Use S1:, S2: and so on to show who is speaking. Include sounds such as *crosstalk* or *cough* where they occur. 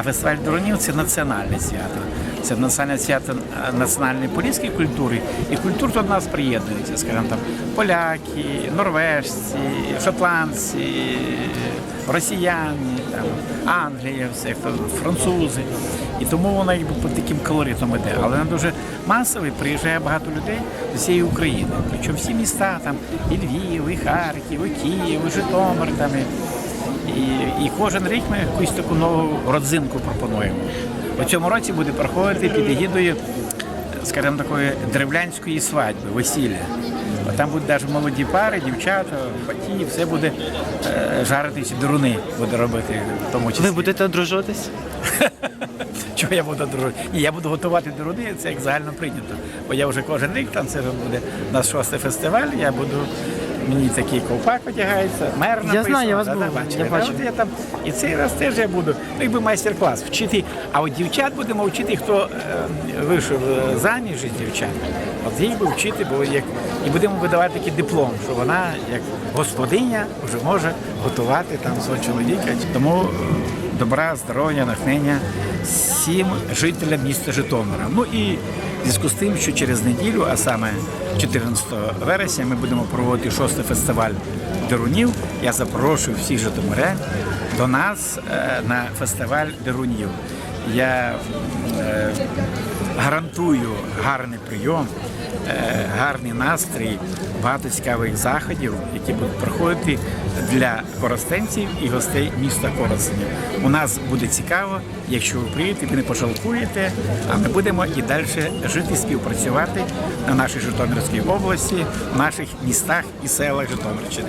S1: А фестиваль Дронів це національне свято. Це національне свято національної поліської культури. І культур до нас приєднуються, скажімо там, поляки, норвежці, шотландці, росіяни, там, Англія, все, французи. І тому воно якби по таким колоритом іде. Але вона дуже масовий, приїжджає багато людей з усієї України. Причому всі міста, там і Львів, і Харків, і Київ, і Житомир. Там, і, і, і кожен рік ми якусь таку нову родзинку пропонуємо. У цьому році буде проходити під егідою, скажімо, такої древлянської свадьби, весілля. Там будуть навіть молоді пари, дівчата, батьки, все буде е, жаритися, дуруни буде робити в тому числі.
S2: Ви будете одружуватись? *laughs*
S1: Чого я буду дружити? Ні, я буду готувати до руди, це як загально прийнято. Бо я вже кожен рік, там це вже буде на шостий фестиваль, я буду. Мені такий ковпак одягається, мер написано.
S2: знаю, я вас
S1: да,
S2: був,
S1: да, бачили.
S2: я бачив.
S1: от я там, і цей раз теж я буду, ну якби майстер-клас вчити. А от дівчат будемо вчити, хто е, вийшов е, заміж із дівчат. От їх би вчити, бо як і будемо видавати такий диплом, що вона як господиня вже може готувати там свого чоловіка. Тому е, добра, здоров'я, натхнення всім жителям міста Житомира. Ну і зв'язку з тим, що через неділю, а саме 14 вересня, ми будемо проводити шостий фестиваль Дерунів. Я запрошую всіх житомирян до нас е, на фестиваль Дерунів. Я е, гарантую гарний прийом, е, гарний настрій, багато цікавих заходів, які будуть проходити для коростенців і гостей міста Коростеня. У нас буде цікаво, якщо ви приїдете, ви не пожалкуєте, а ми будемо і далі жити, співпрацювати на нашій Житомирській області, в наших містах і селах Житомирщини.